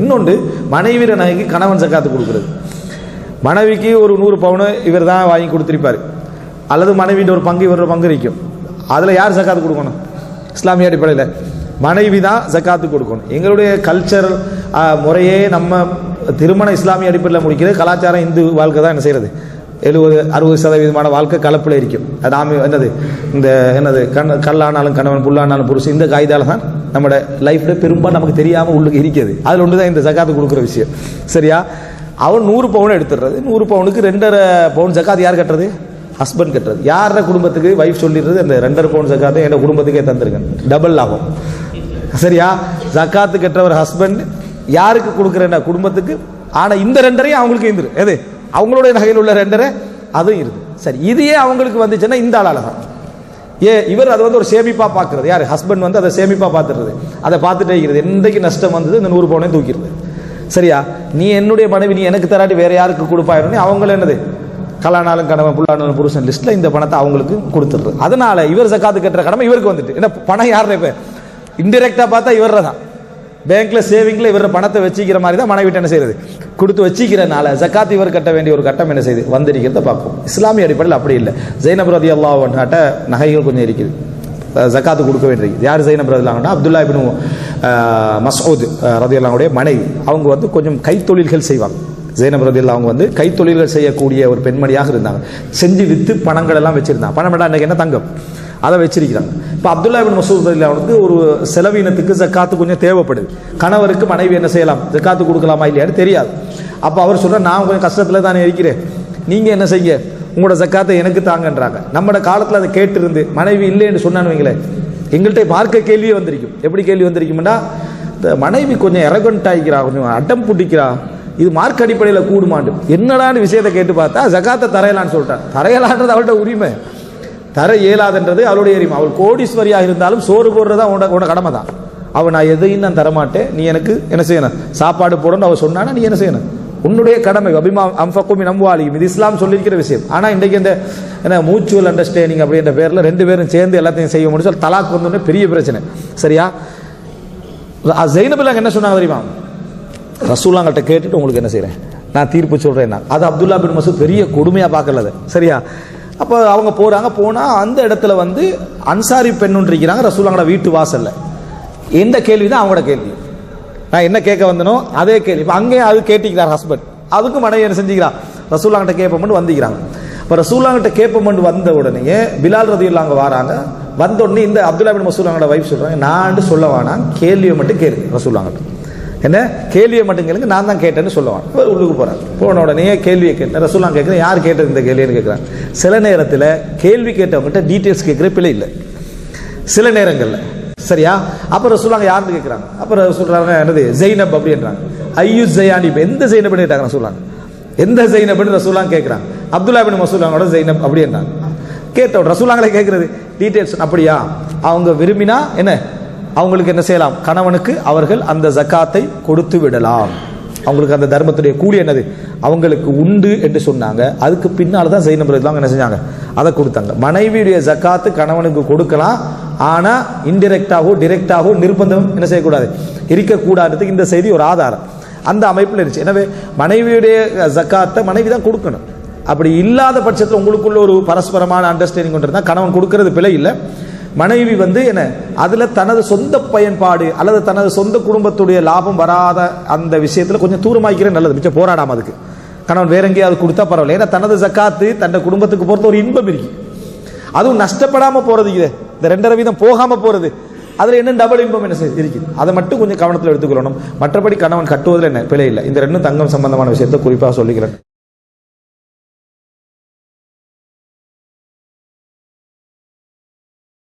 இன்னொன்று மனைவிட நகைக்கு கணவன் சக்காத்து கொடுக்குறது. மனைவிக்கு ஒரு நூறு பவுனு இவர் தான் வாங்கி கொடுத்துருப்பார். அல்லது மனைவியின் ஒரு பங்கு இவரோட பங்கு இருக்கும். அதில் யார் சக்காத்து கொடுக்கணும்? இஸ்லாமிய அடிப்படையில். மனைவி தான் ஜக்காத்து கொடுக்கணும். எங்களுடைய கல்ச்சர் முறையே நம்ம திருமண இஸ்லாமிய அடிப்படையில் முடிக்கிறது. கலாச்சாரம் இந்து வாழ்க்கை தான் என்ன செய்யறது? எழுபது அறுபது சதவீதமான வாழ்க்கை கலப்பில் இருக்கும். அது ஆமி என்னது? இந்த என்னது? கண் கல்லானாலும் கணவன் புல்லானாலும் புருஷன் இந்த காய்தால தான் நம்மளோட லைஃப்ல பெரும்பாலும் நமக்கு தெரியாமல் உள்ளுக்கு இருக்குது அதில் ஒன்று தான் இந்த ஜக்காத்து கொடுக்குற விஷயம். சரியா? அவன் நூறு பவுன் எடுத்துடுறது. நூறு பவுனுக்கு ரெண்டரை பவுன் ஜக்காத்து யார் கட்டுறது? ஹஸ்பண்ட் கட்டுறது. யார குடும்பத்துக்கு வைஃப் சொல்லிடுறது? அந்த ரெண்டரை பவுன் ஜக்காத்தை என் குடும்பத்துக்கே தந்திருக்கேன். டபுள் லாபம். சரியா? ஜக்காத்து கட்டுறவர் ஹஸ்பண்ட் யாருக்கு கொடுக்குறேன் குடும்பத்துக்கு. ஆனா இந்த ரெண்டரையும் அவங்களுக்கு இருந்துரு. எது? அவங்களுடைய நகையில் உள்ள ரெண்டரை அதுவும் இருக்கு சரி இதையே அவங்களுக்கு வந்துச்சுன்னா இந்த ஆள் அழகான் ஏ இவர் அதை வந்து ஒரு சேமிப்பா பார்க்கறது. யார்? ஹஸ்பண்ட் வந்து அதை சேமிப்பா பார்த்துறது அதை பார்த்துட்டே இருக்கிறது. என்றைக்கு நஷ்டம் வந்தது? இந்த நூறு பவுனையும் தூக்கிடுது சரியா? நீ என்னுடைய மனைவி நீ எனக்கு தராட்டி வேற யாருக்கு கொடுப்பாயிரும் அவங்கள என்னது? கலானாலும் கணவன் புல்லானாலும் புருஷன் லிஸ்ட்ல இந்த பணத்தை அவங்களுக்கு கொடுத்துடுறது. அதனால இவர் சக்காத்து கட்டுற கடமை இவருக்கு வந்துட்டு. என்ன பணம் யாருன்னு இப்போ இன்டெரக்டா பார்த்தா இவர் தான் பேங்க்ல சேவிங்ல இவர் பணத்தை வச்சிக்கிற மாதிரி தான் மனைவிட்ட என்ன செய்யறது? கொடுத்து வச்சிக்கிறனால ஜக்காத் இவர் கட்ட வேண்டிய ஒரு கட்டம் என்ன செய்யுது? வந்திருக்கிறத பார்ப்போம். இஸ்லாமிய அடிப்படையில் அப்படி இல்லை. ஜெயினப் ரதி அல்லாஹ்ட்ட நகைகள் கொஞ்சம் இருக்குது. ஜக்காத்து கொடுக்க வேண்டியது யார் ஜெயினப் ரதி அப்துல்லா இபின் மசூத் ரதியல்லாவுடைய மனைவி. அவங்க வந்து கொஞ்சம் கைத்தொழில்கள் செய்வாங்க. ஜெயினப் ரதி அவங்க வந்து கைத்தொழில்கள் செய்யக்கூடிய ஒரு பெண்மணியாக இருந்தாங்க. செஞ்சு விற்று பணங்கள் எல்லாம் வச்சுருந்தாங்க. பணம் இன்னைக்கு என்ன தங்கம்? அதை வச்சிருக்கிறாங்க இப்போ அப்துல்லா பின் மசூத் அவனுக்கு ஒரு செலவினத்துக்கு ஜக்காத்து கொஞ்சம் தேவைப்படுது. கணவருக்கு மனைவி என்ன செய்யலாம்? ஜக்காத்து கொடுக்கலாமா இல்லையான்னு தெரியாது. அப்போ அவர் சொல்கிறார் நான் கொஞ்சம் கஷ்டத்தில் தானே இருக்கிறேன். நீங்கள் என்ன செய்ய உங்களோட ஜக்காத்தை எனக்கு தாங்கன்றாங்க. நம்மளோட காலத்தில் அதை கேட்டிருந்து மனைவி இல்லைன்னு சொன்னான்னு வைங்களேன் எங்கள்கிட்ட மார்க்க கேள்வியே வந்திருக்கும். எப்படி கேள்வி வந்திருக்கும்னா இந்த மனைவி கொஞ்சம் எரகண்ட் ஆகிக்கிறா கொஞ்சம் அட்டம் பிடிக்கிறா இது மார்க் அடிப்படையில் கூடுமாண்டு. என்னடான்னு விஷயத்தை கேட்டு பார்த்தா ஜக்காத்தை தரையலான்னு சொல்லிட்டான். தரையலான்றது அவள்கிட்ட உரிமை. தர இயலாதுன்றது அவளுடைய எரிமை. அவள் கோடீஸ்வரியாக இருந்தாலும் சோறு போடுறதா உனக்கு உன்னோட கடமை தான் அவள் நான் எதையும் நான் தரமாட்டேன். நீ எனக்கு என்ன செய்யணும்? சாப்பாடு போடணும்னு அவள் சொன்னானா நீ என்ன செய்யணும்? உன்னுடைய கடமை அபிமா அம்ஃபக்கும் நம்புவாளியும் இது இஸ்லாம் சொல்லியிருக்கிற விஷயம். ஆனால் இன்றைக்கு இந்த என்ன மூச்சுவல் அண்டர்ஸ்டாண்டிங் அப்படின்ற பேரில் ரெண்டு பேரும் சேர்ந்து எல்லாத்தையும் செய்ய முடியும் சொல்லி தலாக் வந்தோடனே பெரிய பிரச்சனை. சரியா? ஜெயினபில் என்ன சொன்னாங்க தெரியுமா? ரசூலாங்கிட்ட கேட்டுட்டு உங்களுக்கு என்ன செய்கிறேன் நான் தீர்ப்பு சொல்கிறேன் நான் அது அப்துல்லா பின் மசூத் பெரிய கொடுமையாக பார்க்கல அது சரியா? அப்போ அவங்க போகிறாங்க போனால் அந்த இடத்துல வந்து அன்சாரி பெண்ணுன்றிருக்கிறாங்க ரசூலாங்கட வீட்டு வாசல்ல. எந்த கேள்வி தான் அவங்களோட கேள்வி. நான் என்ன கேட்க வந்தனோ அதே கேள்வி. இப்போ அங்கேயும் அது கேட்டிக்கிறார் ஹஸ்பண்ட் அதுக்கும் மனைவி என்ன செஞ்சுக்கிறான் ரசூலாங்கிட்ட கேட்போம்னு வந்துக்கிறாங்க. இப்போ ரசூலாங்கிட்ட கேட்போம்னு வந்த உடனே பிலால் ரதி அங்கே வராங்க. வந்த உடனே இந்த அப்துல்லா பின் மசூலாங்கட வைஃப் சொல்கிறாங்க நான் சொல்ல வேணாம் கேள்வியை மட்டும் கேளு ரசூலாங்கிட்ட என்ன? கேள்வியை மட்டும் கேளுங்க நான் தான் கேட்டேன்னு சொல்லுவான் உள்ளுக்கு போகிறான் போன உடனே கேள்வியை கேட்டேன் ரசூலாம் கேட்குறேன் யார் கேட்டது இந்த கேள்வின்னு கேட்குறான் சில நேரத்தில் கேள்வி கேட்டவங்ககிட்ட டீட்டெயில்ஸ் கேட்குற பிள்ளை இல்லை. சில நேரங்களில். சரியா? அப்புறம் ரசூலாங்க யாருன்னு கேட்குறாங்க? அப்புறம் சொல்கிறாங்க என்னது? ஜெய்னப் அப்படின்றாங்க. ஐயு ஜெயானி இப்போ எந்த ஜெய்னப்னு கேட்டாங்க ரசூலாங்க எந்த ஜெயினப்னு ரசூலாங்க கேட்குறாங்க. அப்துல்லா பின் மசூலாங்களோட ஜெயினப் அப்படின்றாங்க. கேட்டோம் ரசூலாங்களே கேட்குறது டீட்டெயில்ஸ் அப்படியா? அவங்க விரும்பினா என்ன? அவங்களுக்கு என்ன செய்யலாம்? கணவனுக்கு அவர்கள் அந்த ஜக்காத்தை கொடுத்து விடலாம். அவங்களுக்கு அந்த தர்மத்துடைய கூலி என்னது? அவங்களுக்கு உண்டு என்று சொன்னாங்க. அதுக்கு பின்னால் தான் ஜெயினப் ரலியல்லாஹு என்ன செஞ்சாங்க? அதை கொடுத்தாங்க. மனைவியுடைய ஜக்காத்து கணவனுக்கு கொடுக்கலாம். ஆனால் இன்டெரக்டாகவோ டிரெக்டாகவோ நிர்பந்தம் என்ன செய்யக்கூடாது? இருக்கக்கூடாதுக்கு இந்த செய்தி ஒரு ஆதாரம். அந்த அமைப்பில் இருந்துச்சு. எனவே மனைவியுடைய ஜக்காத்தை மனைவி தான் கொடுக்கணும். அப்படி இல்லாத பட்சத்தில் உங்களுக்குள்ள ஒரு பரஸ்பரமான அண்டர்ஸ்டாண்டிங் கொண்டு கணவன் கொடுக்கறது பிழை இல்லை. மனைவி வந்து என்ன அதில் தனது சொந்த பயன்பாடு அல்லது தனது சொந்த குடும்பத்துடைய லாபம் வராத அந்த விஷயத்தில் கொஞ்சம் தூரமாக்கிறே நல்லது. மிச்சம் போராடாம அதுக்கு. கணவன் வேற எங்கேயாவது கொடுத்தா பரவாயில்ல. ஏன்னா தனது ஜக்காத்து தன் குடும்பத்துக்கு போகிறது ஒரு இன்பம் இருக்கு. அதுவும் நஷ்டப்படாமல் போகிறது இது. இந்த ரெண்டரை வீதம் போகாமல் போகிறது அதில் என்ன டபுள் இன்பம் என்ன இருக்குது அதை மட்டும் கொஞ்சம் கவனத்தில் எடுத்துக்கொள்ளணும். மற்றபடி கணவன் கட்டுவதில் என்ன பிழை இல்லை. இந்த ரெண்டும் தங்கம் சம்பந்தமான விஷயத்தை குறிப்பாக சொல்லிக்கிறேன்.